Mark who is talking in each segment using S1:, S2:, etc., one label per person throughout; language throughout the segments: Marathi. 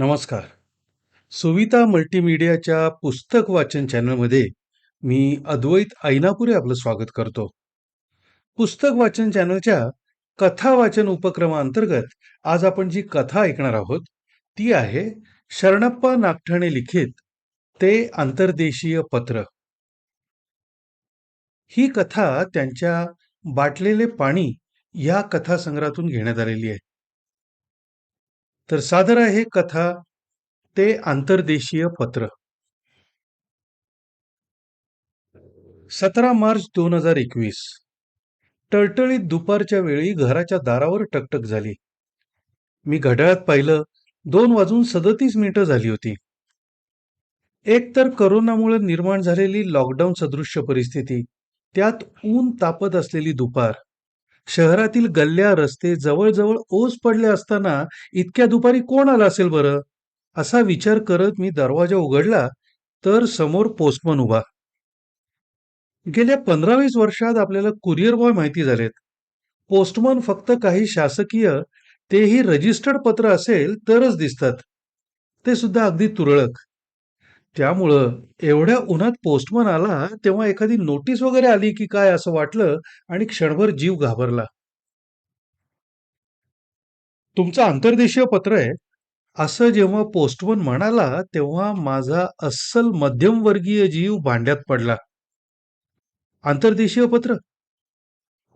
S1: नमस्कार. सुविता मल्टीमीडियाच्या पुस्तक वाचन चॅनलमध्ये मी अद्वैत ऐनापुरे आपलं स्वागत करतो. पुस्तक वाचन चॅनलच्या कथा वाचन उपक्रमाअंतर्गत आज आपण जी कथा ऐकणार आहोत, ती आहे शरणप्पा नागठाणे लिखित ते आंतरदेशीय पत्र. ही कथा त्यांच्या बाटलेले पाणी या कथासंग्रहातून घेण्यात आलेली आहे. तर सादर आहे कथा ते आंतरदेशीय पत्र. 17 मार्च 2021 टळटळीत दुपारच्या वेळी घराच्या दारावर टकटक झाली. मी घड्याळात पाहिलं दोन वाजून सदतीस मिनिटं झाली होती. एक तर करोनामुळे निर्माण झालेली लॉकडाऊन सदृश्य परिस्थिती, त्यात ऊन तापत असलेली दुपार, शहरातील गल्ल्या रस्ते जवळजवळ ओस पडले असताना इतक्या दुपारी कोण आला असेल बरं? असा विचार करत मी दरवाजा उघडला तर समोर पोस्टमन उभा. गेल्या पंधरा वीस वर्षात आपल्याला कुरिअर बॉय माहिती झालेत. पोस्टमन फक्त काही शासकीय, तेही रजिस्टर्ड पत्र असेल तरच दिसतात. ते सुद्धा अगदी तुरळक. त्यामुळं एवढ्या उन्हात पोस्टमन आला तेव्हा एखादी नोटीस वगैरे आली की काय असं वाटलं आणि क्षणभर जीव घाबरला. तुमचं आंतरदेशीय पत्र आहे, असं जेव्हा पोस्टमन म्हणाला तेव्हा माझा अस्सल मध्यमवर्गीय जीव भांड्यात पडला. आंतरदेशीय पत्र?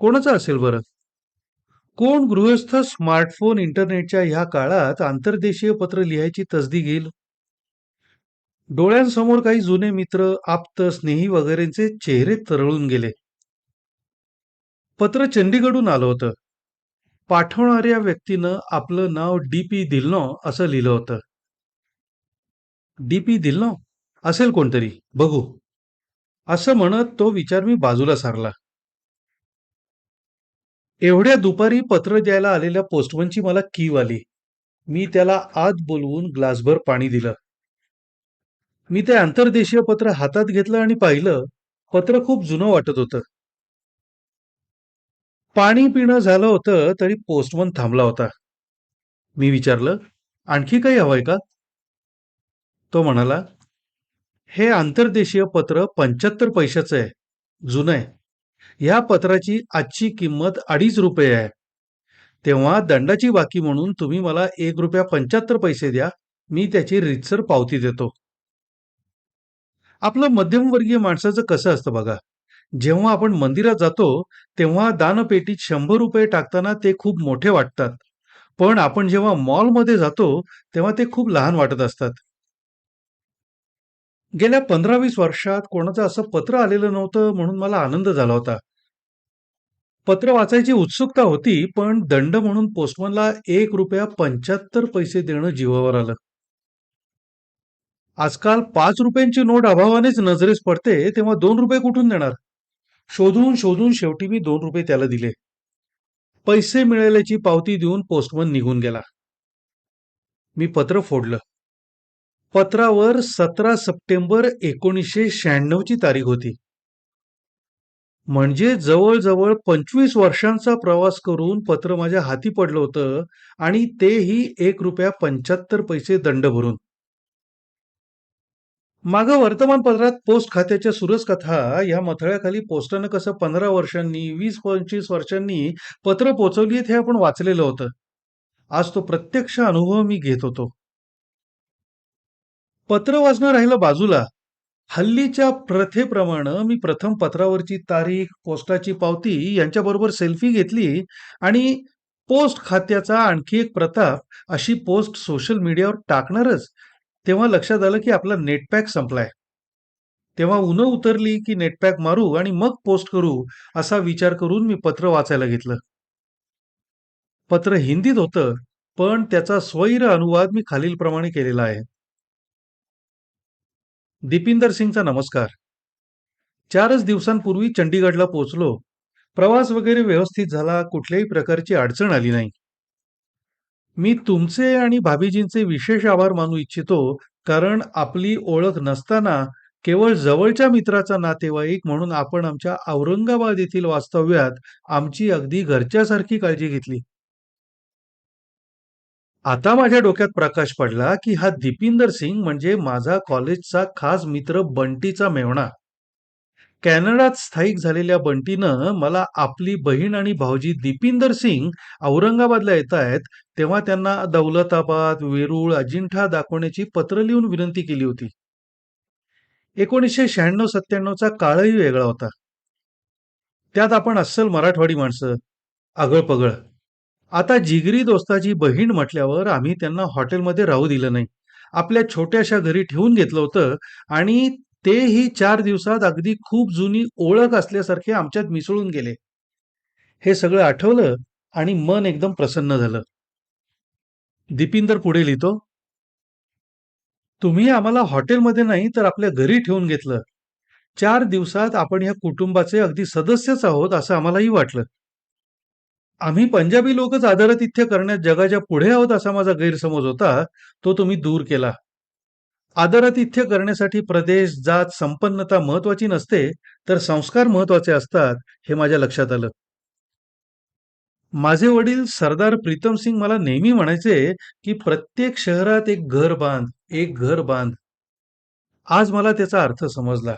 S1: कोणाचं असेल बरं? कोण गृहस्थ स्मार्टफोन, इंटरनेटच्या ह्या काळात आंतरदेशीय पत्र लिहायची तसदी घेईल? डोळ्यांसमोर काही जुने मित्र, आप्त, स्नेही वगैरेंचे चेहरे तरळून गेले. पत्र चंडीगडहून आलं होतं. पाठवणाऱ्या व्यक्तीनं आपलं नाव डी. पी. दिलनो असं लिहिलं होतं. डी. पी. दिलनो असेल कोणतरी, बघू. असं म्हणत तो विचार मी बाजूला सारला. एवढ्या दुपारी पत्र द्यायला आलेल्या पोस्टमनची मला कीव आली. मी त्याला आत बोलवून ग्लासभर पाणी दिलं. मी ते आंतरदेशीय पत्र हातात घेतलं आणि पाहिलं, पत्र खूप जुनं वाटत होतं. पाणी पिणं झालं होतं तरी पोस्टमन थांबला होता. मी विचारलं, आणखी काही हवंय का? तो म्हणाला, हे आंतरदेशीय पत्र पंच्याहत्तर पैशाचं आहे. जुनं आहे. ह्या पत्राची आजची किंमत अडीच रुपये आहे. तेव्हा दंडाची बाकी म्हणून तुम्ही मला एक रुपया पंच्याहत्तर पैसे द्या. मी त्याची रीतसर पावती देतो. आपलं मध्यमवर्गीय माणसाचं कसं असतं बघा. जेव्हा आपण मंदिरात जातो तेव्हा दानपेटीत शंभर रुपये टाकताना ते खूप मोठे वाटतात. पण आपण जेव्हा मॉलमध्ये जातो तेव्हा ते खूप लहान वाटत असतात. गेल्या पंधरा वीस वर्षात कोणाचं असं पत्र आलेलं नव्हतं म्हणून मला आनंद झाला होता. पत्र वाचायची उत्सुकता होती पण दंड म्हणून पोस्टमनला एक रुपया पंच्याहत्तर पैसे देणं जीवावर आलं. आजकाल पाच रुपयांची नोट अभावानेच नजरेस पडते तेव्हा दोन रुपये कुठून देणार? शोधून शोधून शेवटी मी दोन रुपये त्याला दिले. पैसे मिळाल्याची पावती देऊन पोस्टमन निघून गेला. मी पत्र फोडलं. पत्रावर सतरा सप्टेंबर एकोणीसशे शहाण्णव ची तारीख होती. म्हणजे जवळजवळ पंचवीस वर्षांचा प्रवास करून पत्र माझ्या हाती पडलं होतं आणि तेही एक रुपया पंच्याहत्तर पैसे दंड भरून. मागं वर्तमानपत्रात पोस्ट खात्याच्या सुरस कथा या मथळ्याखाली पोस्टानं कसं पंधरा वर्षांनी, वीस पंचवीस वर्षांनी पत्र पोचवली हे आपण वाचलेलं होतं. आज तो प्रत्यक्ष अनुभव मी घेत होतो. पत्र वाचणं राहिलं बाजूला. हल्लीच्या प्रथेप्रमाणे मी प्रथम पत्रावरची तारीख, पोस्टाची पावती यांच्याबरोबर सेल्फी घेतली आणि पोस्ट खात्याचा आणखी एक प्रताप अशी पोस्ट सोशल मीडियावर टाकणारच तेव्हा लक्षात आलं की आपला नेटपॅक संपलाय. तेव्हा उन उतरली की नेटपॅक मारू आणि मग पोस्ट करू असा विचार करून मी पत्र वाचायला घेतलं. पत्र हिंदीत होतं पण त्याचा स्वैर अनुवाद मी खालीलप्रमाणे केलेला आहे. दिपिंदर सिंगचा नमस्कार. चारच दिवसांपूर्वी चंडीगडला पोहोचलो. प्रवास वगैरे व्यवस्थित झाला. कुठल्याही प्रकारची अडचण आली नाही. मी तुमचे आणि भाभीजींचे विशेष आभार मानू इच्छितो कारण आपली ओळख नसताना केवळ जवळच्या मित्राचा नातेवाईक म्हणून आपण आमच्या औरंगाबाद येथील वास्तव्यात आमची अगदी घरच्यासारखी काळजी घेतली. आता माझ्या डोक्यात प्रकाश पडला की हा दिपिंदर सिंग म्हणजे माझा कॉलेजचा खास मित्र बंटीचा मेवणा कॅनडात स्थायिक झालेल्या बंटीनं मला आपली बहीण आणि भाऊजी दीपिंदर सिंग औरंगाबादला येत आहेत तेव्हा त्यांना दौलताबाद वेरूळ अजिंठा दाखवण्याची पत्र लिहून विनंती केली होती. एकोणीसशे शहाण्णव सत्त्याण्णवचा काळही वेगळा होता. त्यात आपण अस्सल मराठवाडी माणसं आगळपगळ. आता जिगरी दोस्ताची बहीण म्हटल्यावर आम्ही त्यांना हॉटेलमध्ये राहू दिलं नाही. आपल्या छोट्याशा घरी ठेवून घेतलं होतं आणि तेही चार दिवसात अगदी खूप जुनी ओळख असल्यासारखे आमच्यात मिसळून गेले. हे सगळं आठवलं आणि मन एकदम प्रसन्न झालं. दिपिंदर पुढे लिहितो. तुम्ही आम्हाला हॉटेलमध्ये नाही तर आपल्या घरी ठेवून घेतलं. चार दिवसात आपण या कुटुंबाचे अगदी सदस्यच आहोत असं आम्हालाही वाटलं. आम्ही पंजाबी लोकच आदरातिथ्य करण्यात जगाच्या पुढे आहोत असा माझा गैरसमज होता तो तुम्ही दूर केला. आदरातिथ्य करण्यासाठी प्रदेश जात संपन्नता महत्वाची नसते तर संस्कार महत्त्वाचे असतात हे माझ्या लक्षात आलं. माझे वडील सरदार प्रीतम सिंग मला नेहमी म्हणायचे की प्रत्येक शहरात एक घर बांध एक घर बांध. आज मला त्याचा अर्थ समजला.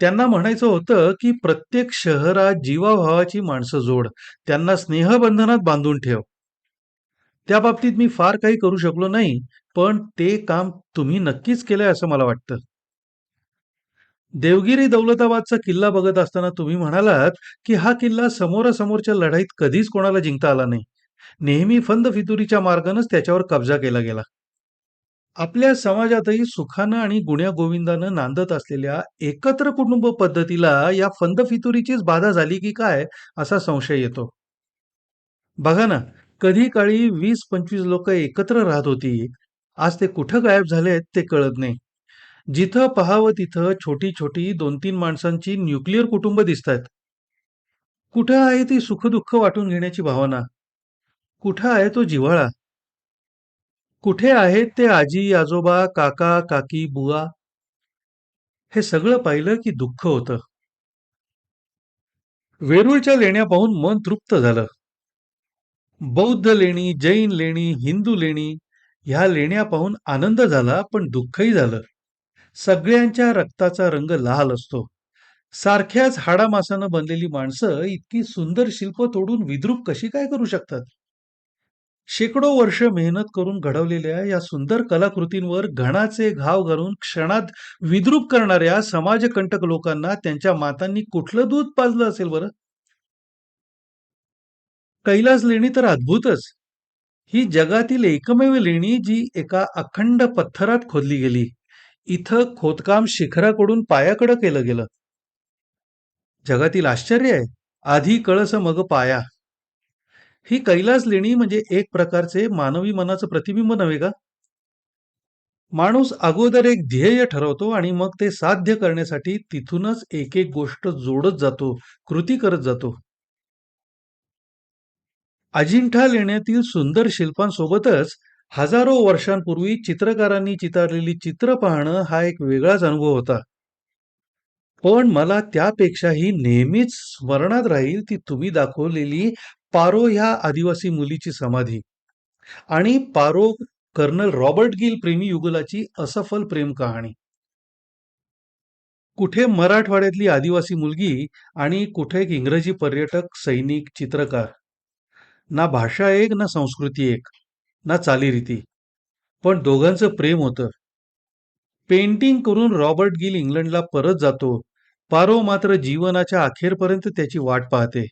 S1: त्यांना म्हणायचं होतं की प्रत्येक शहरात जीवाभावाची माणसं जोड त्यांना स्नेहबंधनात बांधून ठेव. त्या बाबतीत मी फार काही करू शकलो नाही पण ते काम तुम्ही नक्कीच केलंय असं मला वाटतं. देवगिरी दौलताबादचा किल्ला बघत असताना तुम्ही म्हणालात की हा किल्ला समोरासमोरच्या लढाईत कधीच कोणाला जिंकता आला नाही. नेहमी फंद फितुरीच्या मार्गानेच त्याच्यावर कब्जा केला गेला. आपल्या समाजातही सुखानं आणि गुण्यागोविंदानं नांदत असलेल्या एकत्र कुटुंब पद्धतीला या फंद फितुरीचीच बाधा झाली की काय असा संशय येतो. बघा ना कधी काळी वीस पंचवीस लोक एकत्र राहत होती आज ते कुठं गायब झालेत ते कळत नाही. जिथं पहावं तिथं छोटी छोटी दोन तीन माणसांची न्यूक्लिअर कुटुंब दिसतात कुठं आहे ती सुखदुःख वाटून घेण्याची भावना? कुठं आहे तो जिव्हाळा? कुठे आहेत ते आजी आजोबा काका काकी बुवा? हे सगळं पाहिलं की दुःख होतं. वेरूळच्या लेण्या पाहून मन तृप्त झालं. बौद्ध लेणी जैन लेणी हिंदू लेणी ह्या लेण्या पाहून आनंद झाला पण दुःखही झालं. सगळ्यांच्या रक्ताचा रंग लाल असतो. सारख्याच हाडामासानं बनलेली माणसं इतकी सुंदर शिल्प तोडून विद्रूप कशी काय करू शकतात? शेकडो वर्ष मेहनत करून घडवलेल्या या सुंदर कलाकृतींवर घणाचे घाव घालून क्षणात विद्रूप करणाऱ्या समाजकंटक लोकांना त्यांच्या मातांनी कुठलं दूध पाजलं असेल बरं? कैलास लेणी तर अद्भुतच. ही जगातील एकमेव लेणी जी एका अखंड पत्थरात खोदली गेली. इथं खोदकाम शिखराकडून पायाकडं केलं गेलं. जगातील आश्चर्य आहे. आधी कळस मग पाया. ही कैलास लेणी म्हणजे एक प्रकारचे मानवी मनाचं प्रतिबिंब नव्हे का? माणूस अगोदर एक ध्येय ठरवतो आणि मग ते साध्य करण्यासाठी तिथूनच एक एक गोष्ट जोडत जातो कृती करत जातो. अजिंठा लेण्यातील सुंदर शिल्पांसोबतच हजारो वर्षांपूर्वी चित्रकारांनी चितारलेली चित्र पाहणं हा एक वेगळाच अनुभव होता. पण मला त्यापेक्षाही नेहमीच स्मरणात राहील ती तुम्ही दाखवलेली पारो ह्या आदिवासी मुलीची समाधी. आणि पारो कर्नल रॉबर्ट गिल प्रेमी युगलाची असफल प्रेम कहाणी. कुठे मराठवाड्यातली आदिवासी मुलगी आणि कुठे एक इंग्रजी पर्यटक सैनिक चित्रकार. ना भाषा एक ना संस्कृती एक ना चालीरीती पण दोघांचं प्रेम होतं. पेंटिंग करून रॉबर्ट गिल इंग्लंडला परत जातो पारो मात्र जीवनाच्या अखेरपर्यंत त्याची वाट पाहते.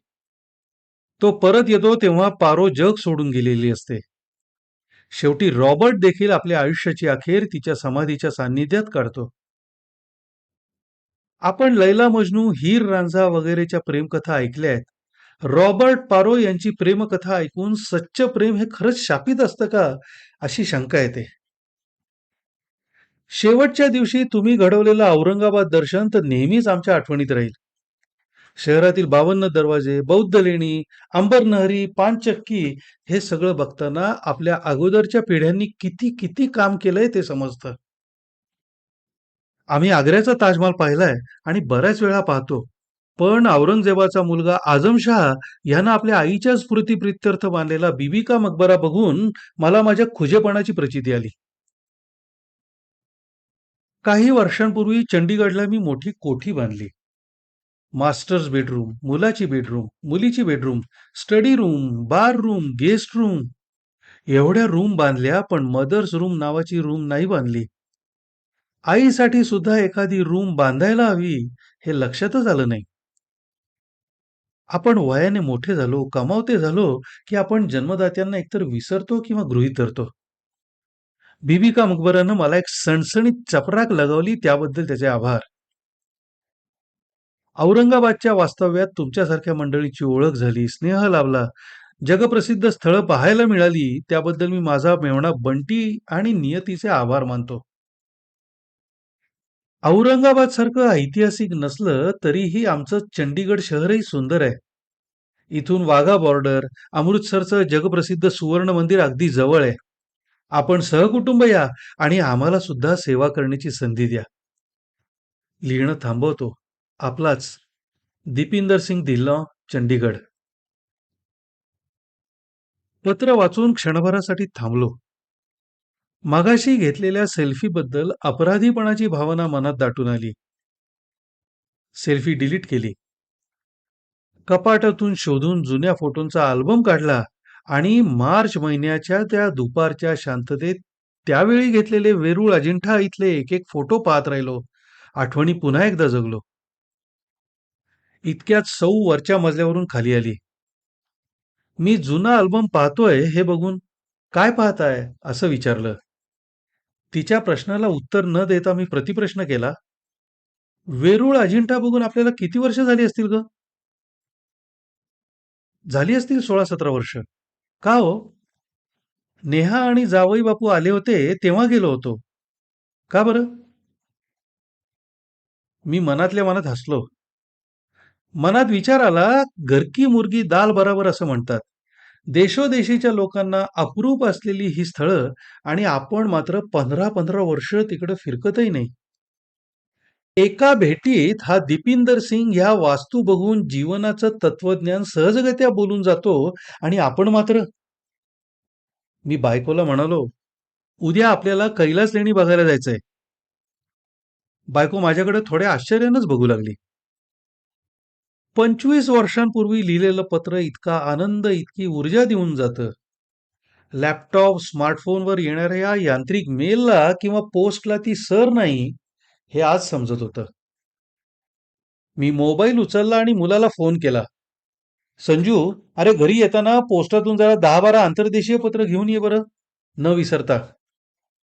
S1: तो परत येतो तेव्हा पारो जग सोडून गेलेली असते. शेवटी रॉबर्ट देखील आपल्या आयुष्याची अखेर तिच्या समाधीच्या सान्निध्यात काढतो. आपण लैला मजनू हीर रांझा वगैरेच्या प्रेमकथा ऐकल्या आहेत. रॉबर्ट पारो यांची प्रेमकथा ऐकून सच्च प्रेम हे खरंच शापित असतं का अशी शंका येते. शेवटच्या दिवशी तुम्ही घडवलेलं औरंगाबाद दर्शन तर नेहमीच आमच्या आठवणीत राहील. शहरातील बावन्न दरवाजे बौद्ध लेणी अंबरनहरी पानचक्की हे सगळं बघताना आपल्या अगोदरच्या पिढ्यांनी किती किती काम केलंय ते समजतं. आम्ही आग्र्याचा ताजमहाल पाहिलाय आणि बऱ्याच वेळा पाहतो. पण औरंगजेबाचा मुलगा आजमशहा यानं आपल्या आईच्या स्मृतीप्रित्यर्थ बांधलेला बीबी का मकबरा बघून मला माझ्या खुजेपणाची प्रचिती आली. काही वर्षांपूर्वी चंडीगडला मी मोठी कोठी बांधली. मास्टर्स बेडरूम मुलाची बेडरूम मुलीची bedroom study room bar room guest room एवढ्या रूम बांधल्या पण मदर्स रूम नावाची रूम नाही बांधली. आईसाठी सुद्धा एखादी रूम बांधायला हवी हे लक्षातच आलं नाही. आपण वयाने मोठे झालो कमावते झालो की आपण जन्मदात्यांना एकतर विसरतो किंवा गृहीत धरतो. बीबी का मकबरानं मला एक सणसणीत चपराक लगावली त्याबद्दल त्याचे आभार. औरंगाबादच्या वास्तव्यात तुमच्यासारख्या मंडळीची ओळख झाली स्नेह लाभला जगप्रसिद्ध स्थळं पाहायला मिळाली त्याबद्दल मी माझा मेवणा बंटी आणि नियतीचे आभार मानतो. औरंगाबाद सारखं ऐतिहासिक नसलं तरीही आमचं चंडीगड शहरही सुंदर आहे. इथून वाघा बॉर्डर अमृतसरचं जगप्रसिद्ध सुवर्ण मंदिर अगदी जवळ आहे. आपण सहकुटुंब या आणि आम्हाला सुद्धा सेवा करण्याची संधी द्या. लिहिणं थांबवतो. आपलाच. दिपिंदर सिंग दिल्लॉ चंडीगड पत्र वाचून क्षणभरासाठी थांबलो. मागाशी घेतलेल्या सेल्फीबद्दल अपराधीपणाची भावना मनात दाटून आली. सेल्फी डिलीट केली. कपाटातून शोधून जुन्या फोटोंचा अल्बम काढला आणि मार्च महिन्याच्या त्या दुपारच्या शांततेत त्यावेळी घेतलेले वेरूळ अजिंठा इथले एक एक फोटो पाहत राहिलो. आठवणी पुन्हा एकदा जगलो. इतक्यात सौ वरच्या मजल्यावरून खाली आली. मी जुना अल्बम पाहतोय हे बघून काय पाहताय? असं विचारलं. तिच्या प्रश्नाला उत्तर न देता मी प्रतिप्रश्न केला वेरूळ अजिंठा बघून आपल्याला किती वर्ष झाली असतील ग? झाली असतील सोळा सतरा वर्ष. का हो? नेहा आणि जावई बापू आले होते तेव्हा गेलो होतो. का बरं? मी मनातल्या मनात हसलो. मनात विचार आला घरकी मुर्गी दाल बराबर असं म्हणतात. देशोदेशीच्या लोकांना अप्रूप असलेली ही स्थळं आणि आपण मात्र पंधरा पंधरा वर्ष तिकडे फिरकतही नाही. एका भेटीत हा दिपिंदर सिंग ह्या वास्तू बघून जीवनाचं तत्वज्ञान सहजगत्या बोलून जातो आणि आपण मात्र मी बायकोला म्हणालो उद्या आपल्याला कैलास लेणी बघायला जायचंय. बायको माझ्याकडे थोड्या आश्चर्यानंच बघू लागली. पंचवीस वर्षांपूर्वी लिहिलेलं पत्र इतका आनंद इतकी ऊर्जा देऊन जातं. लॅपटॉप स्मार्टफोनवर येणाऱ्या यांत्रिक मेलला किंवा पोस्टला ती सर नाही हे आज समजत होतं. मी मोबाईल उचलला आणि मुलाला फोन केला. संजू अरे घरी येताना पोस्टातून जरा दहा बारा आंतरदेशीय पत्र घेऊन ये बरं. न विसरता.